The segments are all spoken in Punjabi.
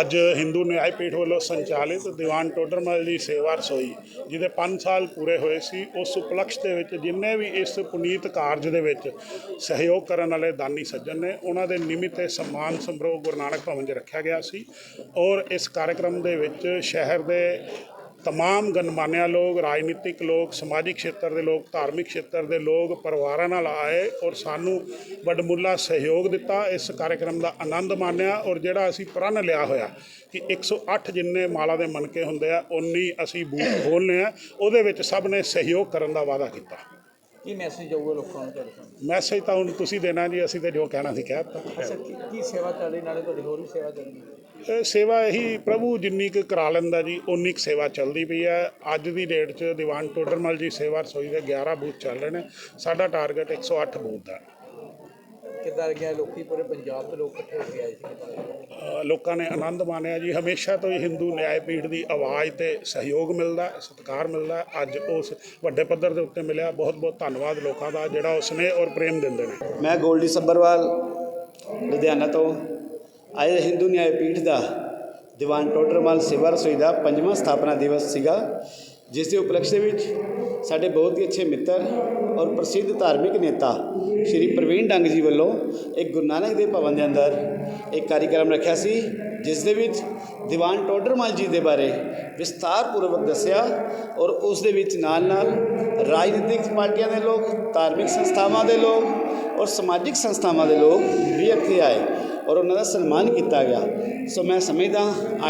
ਅੱਜ ਹਿੰਦੂ ਨਿਆਇ ਪੀਠ ਵੱਲੋਂ ਸੰਚਾਲਿਤ ਦੀਵਾਨ ਟੋਡਰਮਲ ਦੀ ਸੇਵਾ ਰਸੋਈ, ਜਿਹਦੇ 5 ਸਾਲ ਪੂਰੇ ਹੋਏ ਸੀ, ਉਸ ਉਪਲਕਸ਼ ਦੇ ਵਿੱਚ ਜਿੰਨੇ ਵੀ ਇਸ ਪੁਨੀਤ ਕਾਰਜ ਦੇ ਵਿੱਚ ਸਹਿਯੋਗ ਕਰਨ ਵਾਲੇ ਦਾਨੀ ਸੱਜਣ ਨੇ, ਉਹਨਾਂ ਦੇ ਨਿਮਿਤ ਇਹ ਸਨਮਾਨ ਸਮਾਰੋਹ ਗੁਰੂ ਨਾਨਕ ਭਵਨ 'ਚ ਰੱਖਿਆ ਗਿਆ ਸੀ ਔਰ ਇਸ ਕਾਰਜਕ੍ਰਮ ਦੇ ਵਿੱਚ ਸ਼ਹਿਰ ਦੇ ਤਮਾਮ ਗਣਮਾਨਿਆ ਲੋਕ ਰਾਜਨੀਤਿਕ ਲੋਕ ਸਮਾਜਿਕ ਖੇਤਰ ਦੇ ਲੋਕ ਧਾਰਮਿਕ ਖੇਤਰ ਦੇ ਲੋਕ ਪਰਿਵਾਰਾਂ ਨਾਲ ਆਏ ਔਰ ਸਾਨੂੰ ਵੱਡਮੁੱਲਾ ਸਹਿਯੋਗ ਦਿੱਤਾ ਇਸ ਕਾਰਜਕ੍ਰਮ ਦਾ ਆਨੰਦ ਮਾਣਿਆ ਔਰ ਜਿਹੜਾ ਅਸੀਂ ਪ੍ਰਣ ਲਿਆ ਹੋਇਆ ਕਿ 108 ਜਿੰਨੇ ਮਾਲਾ ਦੇ ਮਨਕੇ ਹੁੰਦੇ ਆ ਉਨੀ ਅਸੀਂ ਬੂਥ ਖੋਲ੍ਹਣੇ ਆ ਉਹਦੇ ਵਿੱਚ ਸਭ ਨੇ ਸਹਿਯੋਗ ਕਰਨ ਦਾ ਵਾਅਦਾ ਕੀਤਾ ਕੀ ਮੈਸੇਜ ਆਊਗਾ ਲੋਕਾਂ ਨੂੰ ਤੁਹਾਡੇ ਸਾਹਮਣੇ? ਮੈਸੇਜ ਤਾਂ ਹੁਣ ਤੁਸੀਂ ਦੇਣਾ ਜੀ ਅਸੀਂ ਤੇ ਜੋ ਕਹਿਣਾ ਸੀ ਕਹਿ ਦਿੱਤਾ। ਅੱਛਾ ਕੀ- ਸੇਵਾ ਚੱਲ ਰਹੀ ਨਾਲੇ ਤੁਹਾਡੀ ਹੋਰ ਵੀ ਸੇਵਾ ਚੱਲਣੀ ਇਹ ਸੇਵਾ ਇਹੀ ਪ੍ਰਭੂ ਜਿੰਨੀ ਕੁ ਕਰਾ ਲੈਂਦਾ ਜੀ ਉਨੀ ਕੁ ਸੇਵਾ ਚੱਲਦੀ ਪਈ ਹੈ। ਅੱਜ ਦੀ ਡੇਟ 'ਚ ਦੀਵਾਨ ਟੋਡਰਮਲ ਜੀ ਸੇਵਾ ਰਸੋਈ ਦੇ 11 ਬੂਥ ਚੱਲ ਰਹੇ ਨੇ। ਸਾਡਾ ਟਾਰਗੇਟ 108 ਬੂਥ ਦਾ ਹੈ। ਕਿੱਦਾਂ ਲੱਗਿਆ ਲੋਕੀ ਪੂਰੇ ਪੰਜਾਬ ਤੋਂ ਲੋਕ ਇਕੱਠੇ ਹੋ ਕੇ ਆਏ ਸੀ ਲੋਕਾਂ ਨੇ ਆਨੰਦ ਮਾਣਿਆ ਜੀ। ਹਮੇਸ਼ਾ ਤੋਂ ਹੀ ਹਿੰਦੂ ਨਿਆਇ ਪੀਠ ਦੀ ਆਵਾਜ਼ ਤੇ ਸਹਿਯੋਗ ਮਿਲਦਾ ਸਤਿਕਾਰ ਮਿਲਦਾ। ਅੱਜ ਉਸ ਵੱਡੇ ਪੱਧਰ ਦੇ ਉੱਤੇ ਮਿਲਿਆ। ਬਹੁਤ ਬਹੁਤ ਧੰਨਵਾਦ ਲੋਕਾਂ ਦਾ ਜਿਹੜਾ ਉਸ ਨੇ ਔਰ ਪ੍ਰੇਮ ਦਿੰਦੇ ਨੇ। ਮੈਂ ਗੋਲਡੀ ਸੱਬਰਵਾਲ ਲੁਧਿਆਣਾ ਤੋਂ। ਅੱਜ ਹਿੰਦੂ ਨਿਆਇ ਪੀਠ ਦਾ ਦੀਵਾਨ ਟੋਡਰਮਲ ਸੇਵਾ ਰਸੋਈ ਦਾ ਪੰਜਵਾਂ ਸਥਾਪਨਾ ਦਿਵਸ ਸੀਗਾ ਜਿਸ ਦੇ ਉਪਲਕਸ਼ ਦੇ ਵਿੱਚ ਸਾਡੇ ਬਹੁਤ ਹੀ ਅੱਛੇ ਮਿੱਤਰ ਔਰ ਪ੍ਰਸਿੱਧ ਧਾਰਮਿਕ ਨੇਤਾ ਸ਼੍ਰੀ ਪ੍ਰਵੀਨ ਡੰਗ ਜੀ ਵੱਲੋਂ ਇੱਕ ਗੁਰੂ ਨਾਨਕ ਦੇਵ ਭਵਨ ਦੇ ਅੰਦਰ ਇੱਕ ਕਾਰਜਕ੍ਰਮ ਰੱਖਿਆ ਸੀ, ਜਿਸ ਦੇ ਵਿੱਚ ਦੀਵਾਨ ਟੋਡਰਮਲ ਜੀ ਦੇ ਬਾਰੇ ਵਿਸਤਾਰਪੂਰਵਕ ਦੱਸਿਆ ਔਰ ਉਸ ਦੇ ਵਿੱਚ ਨਾਲ ਨਾਲ ਰਾਜਨੀਤਿਕ ਪਾਰਟੀਆਂ ਦੇ ਲੋਕ, ਧਾਰਮਿਕ ਸੰਸਥਾਵਾਂ ਦੇ ਲੋਕ ਔਰ ਸਮਾਜਿਕ ਸੰਸਥਾਵਾਂ ਦੇ ਲੋਕ ਵੀ ਇੱਥੇ ਆਏ। ਔਰ ਉਹਨਾਂ ਦਾ ਸਨਮਾਨ ਕੀਤਾ ਗਿਆ। ਸੋ ਮੈਂ ਸਮਝਦਾ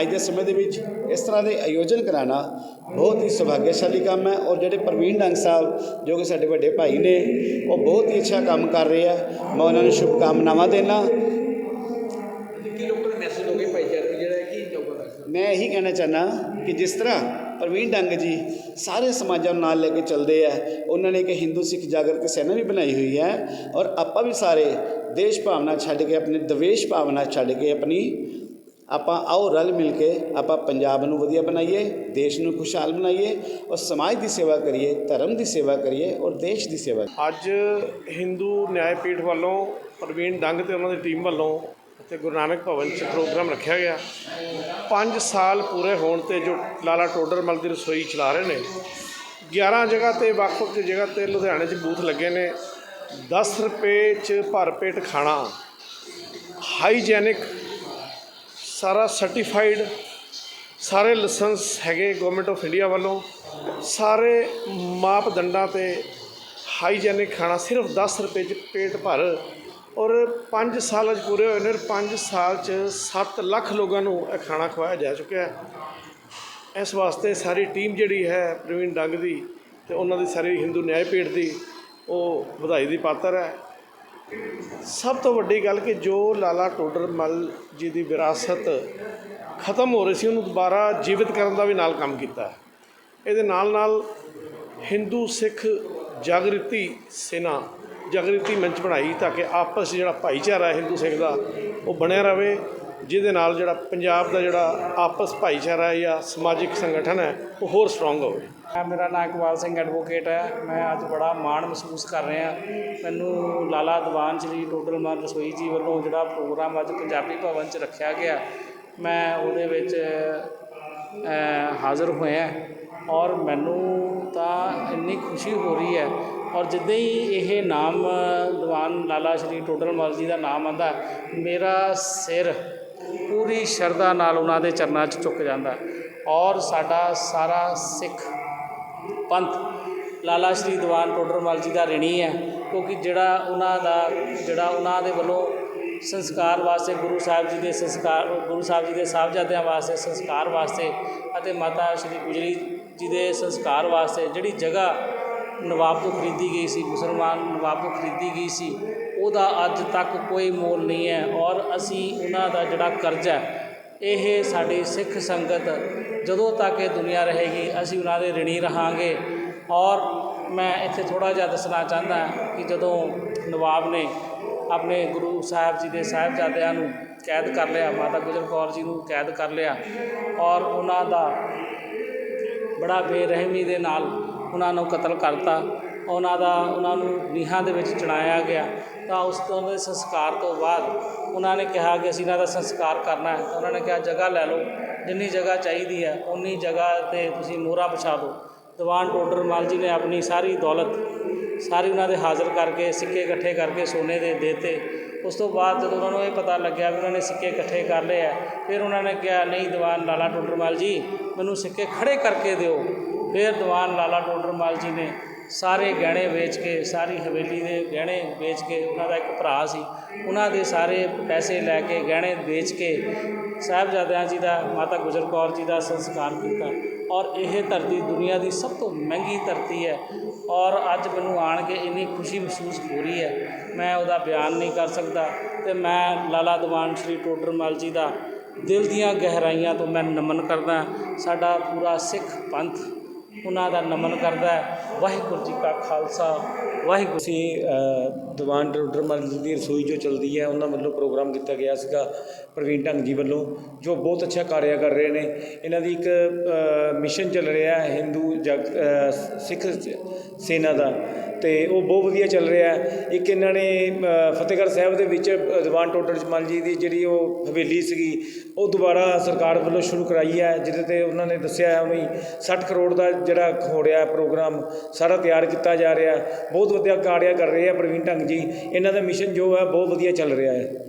ਅੱਜ ਦੇ ਸਮੇਂ ਦੇ ਵਿੱਚ ਇਸ ਤਰ੍ਹਾਂ ਦੇ ਆਯੋਜਨ ਕਰਾਉਣਾ ਬਹੁਤ ਹੀ ਸੁਭਾਗਿਆਸ਼ਾਲੀ ਕੰਮ ਹੈ ਔਰ ਜਿਹੜੇ ਪ੍ਰਵੀਨ ਡੰਗ ਸਾਹਿਬ ਜੋ ਕਿ ਸਾਡੇ ਵੱਡੇ ਭਾਈ ਨੇ ਉਹ ਬਹੁਤ ਹੀ ਅੱਛਾ ਕੰਮ ਕਰ ਰਹੇ ਆ। ਮੈਂ ਉਹਨਾਂ ਨੂੰ ਸ਼ੁਭਕਾਮਨਾਵਾਂ ਦੇਣਾ ਤੇ ਕੀ ਲੋਕਾਂ ਨੂੰ ਮੈਸੇਜ ਹੋਗੇ ਭਾਈਚਾਰੇ ਜਿਹੜਾ ਹੈ ਕੀ ਜਾਊਗਾ ਮੈਸੇਜ ਮੈਂ ਇਹੀ ਕਹਿਣਾ ਚਾਹਨਾ ਕਿ ਜਿਸ ਤਰ੍ਹਾਂ ਪ੍ਰਵੀਨ ਡੰਗ ਜੀ ਸਾਰੇ ਸਮਾਜਾਂ ਨੂੰ ਨਾਲ ਲੈ ਕੇ ਚੱਲਦੇ ਆ ਉਹਨਾਂ ਨੇ ਇੱਕ ਹਿੰਦੂ ਸਿੱਖ ਜਾਗਰਤੀ ਸੈਨਾ ਵੀ ਬਣਾਈ ਹੋਈ ਹੈ ਔਰ ਆਪਾਂ ਵੀ ਸਾਰੇ ਦੇਸ਼ ਭਾਵਨਾ ਛੱਡ ਕੇ ਆਪਣੀ ਦਵੇਸ਼ ਭਾਵਨਾ ਛੱਡ ਕੇ ਆਪਣੀ ਆਪਾਂ ਆਓ ਰਲ ਮਿਲ ਕੇ ਆਪਾਂ ਪੰਜਾਬ ਨੂੰ ਵਧੀਆ ਬਣਾਈਏ ਦੇਸ਼ ਨੂੰ ਖੁਸ਼ਹਾਲ ਬਣਾਈਏ ਔਰ ਸਮਾਜ ਦੀ ਸੇਵਾ ਕਰੀਏ ਧਰਮ ਦੀ ਸੇਵਾ ਕਰੀਏ ਔਰ ਦੇਸ਼ ਦੀ ਸੇਵਾ ਅੱਜ ਹਿੰਦੂ ਨਿਆਏ ਪੀਠ ਵੱਲੋਂ ਪ੍ਰਵੀਨ ਡੰਗ ਤੇ ਉਹਨਾਂ ਦੀ ਟੀਮ ਵੱਲੋਂ ਇੱਥੇ ਗੁਰੂ ਨਾਨਕ ਭਵਨ 'ਚ ਪ੍ਰੋਗਰਾਮ ਰੱਖਿਆ ਗਿਆ 5 ਸਾਲ ਪੂਰੇ ਹੋਣ ਤੇ ਜੋ ਲਾਲਾ ਟੋਡਰਮਲ ਦੀ ਰਸੋਈ ਚਲਾ ਰਹੇ ਨੇ 11 ਜਗ੍ਹਾ ਤੇ ਵੱਖ-ਵੱਖ ਜਗ੍ਹਾ ਤੇ ਲੁਧਿਆਣੇ 'ਚ ਬੂਥ ਲੱਗੇ ਨੇ 10 ਰੁਪਏ 'ਚ ਭਰ ਪੇਟ ਖਾਣਾ, ਹਾਈਜੈਨਿਕ, ਸਾਰਾ ਸਰਟੀਫਾਈਡ ਸਾਰੇ ਲਾਇਸੈਂਸ ਹੈਗੇ ਗਵਰਨਮੈਂਟ ਆਫ ਇੰਡੀਆ ਵੱਲੋਂ, ਸਾਰੇ ਮਾਪਦੰਡਾਂ ਤੇ ਹਾਈਜੈਨਿਕ ਖਾਣਾ ਸਿਰਫ 10 ਰੁਪਏ 'ਚ ਪੇਟ ਭਰ ਔਰ 5 ਸਾਲ ਅੱਜ ਪੂਰੇ ਹੋਏ ਨੇ ਔਰ 5 ਸਾਲ 'ਚ 7 ਲੱਖ ਲੋਕਾਂ ਨੂੰ ਇਹ ਖਾਣਾ ਖਵਾਇਆ ਜਾ ਚੁੱਕਿਆ ਹੈ। ਇਸ ਵਾਸਤੇ ਸਾਰੀ ਟੀਮ ਜਿਹੜੀ ਹੈ ਪ੍ਰਵੀਨ ਡੰਗ ਦੀ ਤੇ ਉਹਨਾਂ ਦੀ ਸਾਰੀ ਹਿੰਦੂ ਨਿਆਏ ਪੀਠ ਦੀ ਉਹ ਵਧਾਈ ਦੀ ਪਾਤਰ ਹੈ। ਸਭ ਤੋਂ ਵੱਡੀ ਗੱਲ ਕਿ ਜੋ ਲਾਲਾ ਟੋਡਰਮਲ ਜੀ ਦੀ ਵਿਰਾਸਤ ਖਤਮ ਹੋ ਰਹੀ ਸੀ, ਉਹਨੂੰ ਦੁਬਾਰਾ ਜੀਵਿਤ ਕਰਨ ਦਾ ਵੀ ਨਾਲ ਕੰਮ ਕੀਤਾ ਇਹਦੇ ਨਾਲ ਨਾਲ ਹਿੰਦੂ, ਸਿੱਖ, ਜਾਗਰਤੀ ਸੈਨਾ, ਜਾਗਰਤੀ ਮੰਚ ਬਣਾਈ ਤਾਂ ਕਿ ਆਪਸ 'ਚ ਜਿਹੜਾ ਭਾਈਚਾਰਾ ਹਿੰਦੂ, ਸਿੱਖ ਦਾ, ਉਹ ਬਣਿਆ ਰਵੇ ਜਿਹਦੇ ਨਾਲ ਜਿਹੜਾ ਪੰਜਾਬ ਦਾ ਜਿਹੜਾ ਆਪਸ ਭਾਈਚਾਰਾ ਹੈ ਜਾਂ ਸਮਾਜਿਕ ਸੰਗਠਨ ਹੈ, ਉਹ ਹੋਰ ਸਟਰੋਂਗ ਹੋਵੇ। ਮੇਰਾ ਨਾਮ ਇਕਬਾਲ ਸਿੰਘ ਐਡਵੋਕੇਟ ਹੈ। ਮੈਂ ਅੱਜ ਬੜਾ ਮਾਣ ਮਹਿਸੂਸ ਕਰ ਰਿਹਾ। ਮੈਨੂੰ ਲਾਲਾ ਦੀਵਾਨ ਸ਼੍ਰੀ ਟੋਡਲ ਮਾਨ ਰਸੋਈ ਜੀ ਵੱਲੋਂ ਜਿਹੜਾ ਪ੍ਰੋਗਰਾਮ ਅੱਜ ਪੰਜਾਬੀ ਭਵਨ 'ਚ ਰੱਖਿਆ ਗਿਆ, ਮੈਂ ਉਹਦੇ ਵਿੱਚ ਹਾਜ਼ਰ ਹੋਇਆ ਔਰ ਮੈਨੂੰ ਤਾਂ ਇੰਨੀ ਖੁਸ਼ੀ ਹੋ ਰਹੀ ਹੈ। ਔਰ ਜਿੱਦਾਂ ਹੀ ਇਹ ਨਾਮ ਦੀਵਾਨ ਲਾਲਾ ਸ਼੍ਰੀ ਟੋਡਲ ਮਲ ਜੀ ਦਾ ਨਾਮ ਆਂਦਾ ਮੇਰਾ ਸਿਰ ਪੂਰੀ ਸ਼ਰਧਾ ਨਾਲ ਉਹਨਾਂ ਦੇ ਚਰਨਾਂ 'ਚ ਝੁਕ ਜਾਂਦਾ। ਔਰ ਸਾਡਾ ਸਾਰਾ ਸਿੱਖ ਪੰਥ, ਲਾਲਾ ਸ਼੍ਰੀ ਦੀਵਾਨ ਟੋਡਰਮਲ ਜੀ ਦਾ ਰਿਣੀ ਹੈ, ਕਿਉਂਕਿ ਜਿਹੜਾ ਉਹਨਾਂ ਦਾ, ਜਿਹੜਾ ਉਹਨਾਂ ਦੇ ਵੱਲੋਂ ਸੰਸਕਾਰ ਵਾਸਤੇ, ਗੁਰੂ ਸਾਹਿਬ ਜੀ ਦੇ ਸੰਸਕਾਰ, ਗੁਰੂ ਸਾਹਿਬ ਜੀ ਦੇ ਸਾਹਿਬਜ਼ਾਦਿਆਂ ਵਾਸਤੇ ਸੰਸਕਾਰ ਵਾਸਤੇ ਅਤੇ ਮਾਤਾ ਸ਼੍ਰੀ ਗੁਜਰੀ ਜੀ ਦੇ ਸੰਸਕਾਰ ਵਾਸਤੇ ਜਿਹੜੀ ਜਗ੍ਹਾ ਨਵਾਬ ਤੋਂ ਖਰੀਦੀ ਗਈ ਸੀ, ਮੁਸਲਮਾਨ ਨਵਾਬ ਤੋਂ ਖਰੀਦੀ ਗਈ ਸੀ ਉਹਦਾ ਅੱਜ ਤੱਕ ਕੋਈ ਮੋਲ ਨਹੀਂ ਹੈ ਔਰ ਅਸੀਂ ਉਹਨਾਂ ਦਾ ਜਿਹੜਾ ਕਰਜ਼ਾ ਹੈ, ਇਹ ਸਾਡੀ ਸਿੱਖ ਸੰਗਤ ਜਦੋਂ ਤੱਕ ਇਹ ਦੁਨੀਆ ਰਹੇਗੀ, ਅਸੀਂ ਉਹਨਾਂ ਦੇ ਰਿਣੀ ਰਹਾਂਗੇ। ਔਰ ਮੈਂ ਇੱਥੇ ਥੋੜਾ ਜਿਹਾ ਦੱਸਣਾ ਚਾਹੁੰਦਾ ਕਿ ਜਦੋਂ ਨਵਾਬ ਨੇ ਆਪਣੇ ਗੁਰੂ ਸਾਹਿਬ ਜੀ ਦੇ ਸਾਹਿਬਜ਼ਾਦਿਆਂ ਨੂੰ ਕੈਦ ਕਰ ਲਿਆ, ਮਾਤਾ ਗੁਜਰ ਕੌਰ ਜੀ ਨੂੰ ਕੈਦ ਕਰ ਲਿਆ ਔਰ ਉਹਨਾਂ ਦਾ ਬੜਾ ਬੇਰਹਿਮੀ ਦੇ ਨਾਲ ਉਹਨਾਂ ਨੂੰ ਕਤਲ ਕਰਤਾ, ਉਹਨਾਂ ਦਾ, ਉਹਨਾਂ ਨੂੰ ਨੀਹਾਂ ਦੇ ਵਿੱਚ ਚਣਾਇਆ ਗਿਆ। ਤਾਂ ਉਸ ਤੋਂ ਦੇ ਸੰਸਕਾਰ ਤੋਂ ਬਾਅਦ ਉਹਨਾਂ ਨੇ ਕਿਹਾ ਕਿ ਅਸੀਂ ਇਹਨਾਂ ਦਾ ਸੰਸਕਾਰ ਕਰਨਾ ਹੈ। ਉਹਨਾਂ ਨੇ ਕਿਹਾ, ਜਗ੍ਹਾ ਲੈ ਲਓ। ਜਿੰਨੀ ਜਗ੍ਹਾ ਚਾਹੀਦੀ ਹੈ, ਉਨੀ ਜਗ੍ਹਾ ਤੇ ਤੁਸੀਂ ਮੋਹਰਾ ਪਛਾ ਦਿਓ। ਦੀਵਾਨ ਟੋਡਰ ਮਲ ਜੀ ਨੇ ਆਪਣੀ ਸਾਰੀ ਦੌਲਤ, ਸਾਰੀ ਉਹਨਾਂ ਦੇ ਹਾਜ਼ਰ ਕਰਕੇ ਸਿੱਕੇ ਇਕੱਠੇ ਕਰਕੇ ਸੋਨੇ ਦੇ ਦੇਤੇ। ਉਸ ਤੋਂ ਬਾਅਦ ਜਦੋਂ ਉਹਨਾਂ ਨੂੰ ਇਹ ਪਤਾ ਲੱਗਿਆ ਵੀ ਉਹਨਾਂ ਨੇ ਸਿੱਕੇ ਇਕੱਠੇ ਕਰ ਲਏ ਆ, ਫਿਰ ਉਹਨਾਂ ਨੇ ਕਿਹਾ, ਨਹੀਂ ਦੀਵਾਨ ਲਾਲਾ ਟੋਡਰਮਲ ਜੀ, ਮੈਨੂੰ ਸਿੱਕੇ ਖੜੇ ਕਰਕੇ ਦਿਓ। ਫਿਰ ਦੀਵਾਨ ਲਾਲਾ ਟੋਡਰਮਲ ਜੀ ਨੇ ਸਾਰੇ ਗਹਿਣੇ ਵੇਚ ਕੇ, ਸਾਰੀ ਹਵੇਲੀ ਦੇ ਗਹਿਣੇ ਵੇਚ ਕੇ, ਉਹਨਾਂ ਦਾ ਇੱਕ ਭਰਾ ਸੀ, ਉਹਨਾਂ ਦੇ ਸਾਰੇ ਪੈਸੇ ਲੈ ਕੇ ਗਹਿਣੇ ਵੇਚ ਕੇ ਸਾਹਿਬਜ਼ਾਦਿਆਂ ਜੀ ਦਾ, ਮਾਤਾ ਗੁਜਰ ਕੌਰ ਜੀ ਦਾ ਸੰਸਕਾਰ ਕੀਤਾ। ਔਰ ਇਹ ਧਰਤੀ ਦੁਨੀਆ ਦੀ ਸਭ ਤੋਂ ਮਹਿੰਗੀ ਧਰਤੀ ਹੈ। ਔਰ ਅੱਜ ਮੈਨੂੰ ਆਣ ਕੇ ਇੰਨੀ ਖੁਸ਼ੀ ਮਹਿਸੂਸ ਹੋ ਰਹੀ ਹੈ। ਮੈਂ ਉਹਦਾ ਬਿਆਨ ਨਹੀਂ ਕਰ ਸਕਦਾ ਤੇ ਮੈਂ ਲਾਲਾ ਦੀਵਾਨ ਸ਼੍ਰੀ ਟੋਡਰਮਲ ਜੀ ਦਾ ਦਿਲ ਦੀਆਂ ਗਹਿਰਾਈਆਂ ਤੋਂ ਮੈਂ ਨਮਨ ਕਰਦਾ ਸਾਡਾ ਪੂਰਾ ਸਿੱਖ ਪੰਥ ਉਹਨਾਂ ਦਾ ਨਮਨ ਕਰਦਾ ਵਾਹਿਗੁਰੂ ਜੀ ਕਾ ਖਾਲਸਾ। ਵਾਹਿਗੁਰੂ ਅਸੀਂ ਅ, ਦੀਵਾਨ ਡਾਕਟਰ ਜੀ ਦੀ ਰਸੋਈ ਜੋ ਚੱਲਦੀ ਹੈ ਉਹਨਾਂ ਵੱਲੋਂ ਪ੍ਰੋਗਰਾਮ ਕੀਤਾ ਗਿਆ ਸੀਗਾ ਪ੍ਰਵੀਨ ਢੰਗ ਜੀ ਵੱਲੋਂ ਜੋ ਬਹੁਤ ਅੱਛਾ ਕਾਰਿਆ ਕਰ ਰਹੇ ਨੇ। ਇਹਨਾਂ ਦੀ ਇੱਕ ਮਿਸ਼ਨ ਚੱਲ ਰਿਹਾ ਹੈ ਹਿੰਦੂ ਜਗ ਸਿੱਖ ਸੇਨਾ ਦਾ। ਤੇ ਉਹ ਬਹੁਤ ਵਧੀਆ ਚੱਲ ਰਿਹਾ ਹੈ। ਇੱਕ ਇਹਨਾਂ ਨੇ ਫਤਿਹਗੜ੍ਹ ਸਾਹਿਬ ਦੇ ਵਿੱਚ ਦੀਵਾਨ ਟੋਡਰ ਜਮਲ ਜੀ ਦੀ ਜਿਹੜੀ ਉਹ ਹਵੇਲੀ ਸੀਗੀ ਉਹ ਦੁਬਾਰਾ ਸਰਕਾਰ ਵੱਲੋਂ ਸ਼ੁਰੂ ਕਰਾਈ ਹੈ, ਜਿਹਦੇ ਤੇ ਉਹਨਾਂ ਨੇ ਦੱਸਿਆ ਹੈ ਵੀ 60 ਕਰੋੜ ਦਾ ਜਿਹੜਾ ਹੋ ਰਿਹਾ ਪ੍ਰੋਗਰਾਮ, ਸਾਰਾ ਤਿਆਰ ਕੀਤਾ ਜਾ ਰਿਹਾ ਬਹੁਤ ਵਧੀਆ ਕਾਰਿਆ ਕਰ ਰਹੇ ਆ ਪ੍ਰਵੀਨ ਢੰਗ ਜੀ। ਇਹਨਾਂ ਦਾ ਮਿਸ਼ਨ ਜੋ ਹੈ, ਬਹੁਤ ਵਧੀਆ ਚੱਲ ਰਿਹਾ ਹੈ।